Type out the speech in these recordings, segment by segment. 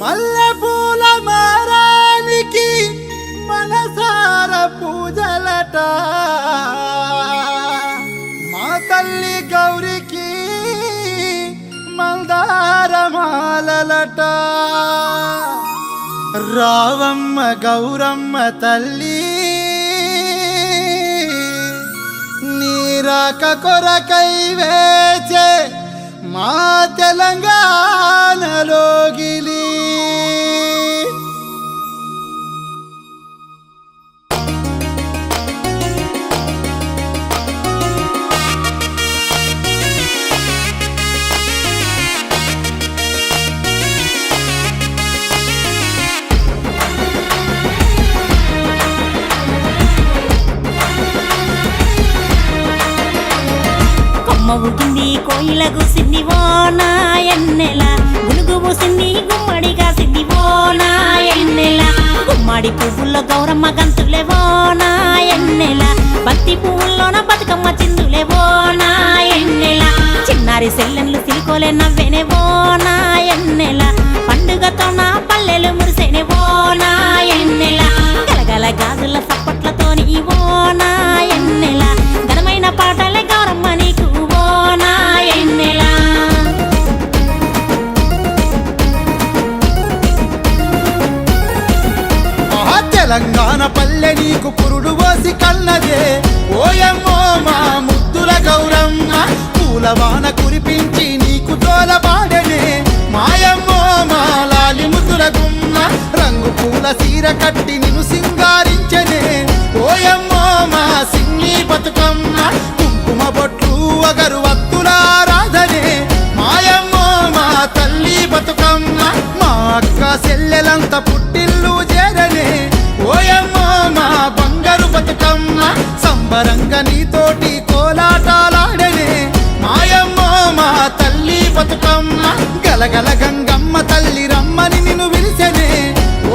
మల్లెపూల మారానికి మనసార పూజలట. మా తల్లి గౌరికి మందార మాలలట. రావమ్మ గౌరమ్మ తల్లి నీరాక కొరకై వేచే మా తెలంగాణలో గిలి కొమ్మ ఊగింది కోయిల గుసింది ఓ నాయన్నెల. గునుగు పూసింది గుమ్మడిగా సింది ఓ నాయన్నెల. గుమ్మడి పువ్వుల్లో గౌరమ్మ గంతులే ఓ నాయన్నెల పువ్వుల్లోన బతుకమ్మ చిందులే ఓ నాయన్నెల. చిన్నారి సెల్లెన్లు సిలుకోలే నవ్వేనే ఓ పల్లె నీకు పురుడు పోసి కన్నదే. ఓయమ్మో మా ముద్దుల గౌరమ్మ పూలవాన కురిపించి నీకు తోలబాడనే మాయమ్మో మా లాలి ముద్దుల గుమ్మ రంగు పూల సీర కట్టి నిన్ను సింగారించనే. ఓయమ్మో మా సిన్ని బతుకమ్మ కుంకుమ బొట్లు అగరు వత్తులారాధనే మాయమ్మో మా తల్లి బతుకమ్మ మా అక్క సెల్లెలంత పుట్టిన బతుకమ్మ. గలగల గంగమ్మ తల్లి రమ్మని నిన్ను పిలిచెనే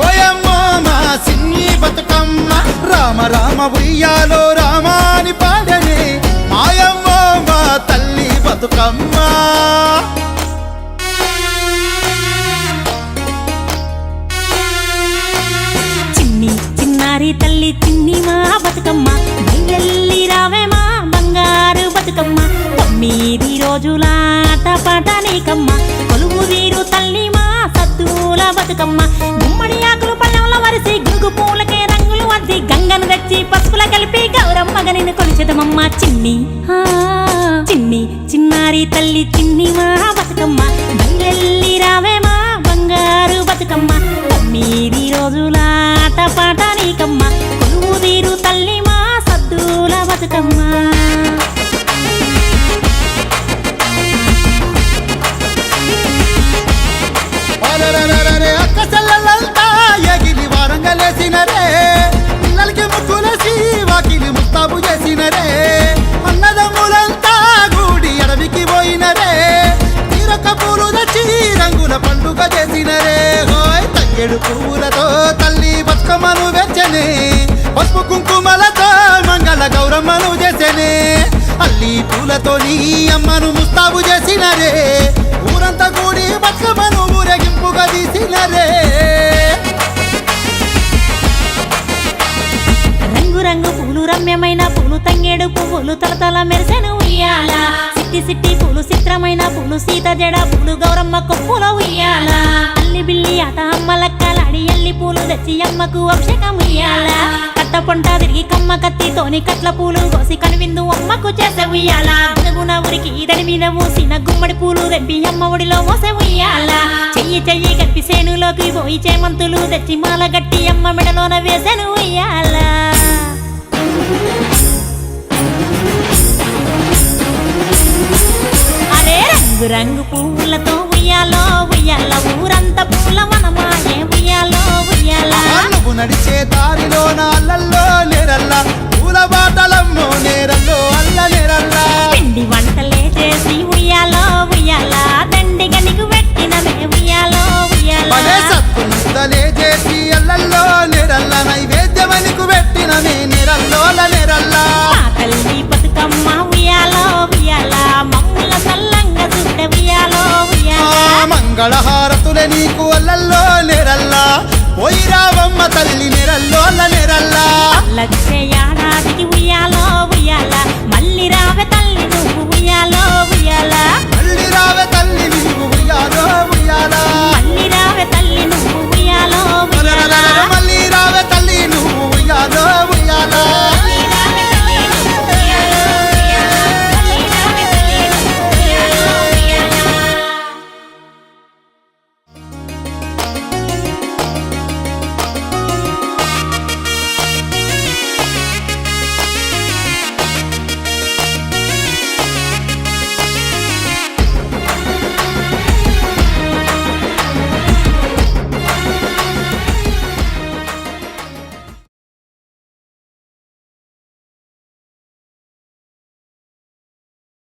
ఓయమ్మో మా సిన్ని బతుకమ్మ. రామ రామ ఉయ్యాలో రామాని పాడనే. మాయమ్మో మా తల్లి బతుకమ్మ. చిన్ని చిన్నారి తల్లి చిన్ని మా బతుకమ్మ. రావేమా రావే మా బంగారు బతుకమ్మ. తొమ్మిది రోజులాట పాట నీకమ్మ కొలువు వీరు తల్లి మా సద్దుల బతుకమ్మ. గుమ్మడి ఆకులు పళ్ళంలో వరిసి గురుగు పూలకే రంగులు అద్ది గంగను తెచ్చి పసుపుల కలిపి గౌరమ్మగ నేను కొలిచెదమమ్మ. చిన్ని చిన్ని చిన్నారి తల్లి చిన్ని మా బతుకమ్మ. బయలెల్లి రావే మా బంగారు బతుకమ్మ. తొమ్మిది రోజులాట పాట పండుగ చేసినరే హోయ్ తంగెడు పువ్వులతో తల్లి బతుకమ్మను వెచ్చని పసుపు కుంకుమలతో మంగళ గౌరమ్మను చేసెనే. అల్లి పూలతో నీ అమ్మను ముస్తాబు చేసినరే. ఊరంతా కూడి బతుకమ్మను ఊరేగింపుగా తీసినరే. రంగు రంగు పూలు రమ్యమైన పూలు తంగేడు పువ్వులు తలతల మెరిసెను. సిట్టి సిట్టి పూలు చిత్రమైన పూలు సీత జడ పూలు గౌరమ్మ కొప్పుల ఉయ్యాల. అల్లి బిల్లి ఆట అమ్మలక్కలాడి ఎల్లి పూలు తెచ్చి అమ్మకు అభిషేకం ఉయ్యాల. కట్ట పొంట తిరిగి కమ్మ కత్తితోని కట్ల పూలు కోసి కనువిందు అమ్మకు చేసే ఉయ్యాల. గుణగుణ ఉరికి ఇదడి మీద మూసిన గుమ్మడి పూలు తెంపి అమ్మ ఒడిలో మోసే ఉయ్యాల. చెయ్యి చెయ్యి గట్టి సేనులోకి పోయి చేమంతులు తెచ్చి మాల గట్టి అమ్మ మెడలోన వేసెను ఉయ్యాల. అరే రంగు రంగు పువ్వులతో ఉయ్యాలో ఉయ్యాల ఊరంతా పూల మనమాయే ఉయ్యాలో ఉయ్యాల. నువ్వు నడిచే దారిలో నాళ్ళల్లో లేరల్లా పూల బాటలమ్మో. ఉయ్యాల నీకు అల్లల్లో నెరల్లా? పోయి రావమ్మ తల్లి నెరల్లోల నెరల్లా? లక్ష ఏడాదికి ఉయ్యాలో ఉయ్యాల మళ్ళీ రావే తల్లి నువ్వు ఉయ్యాలో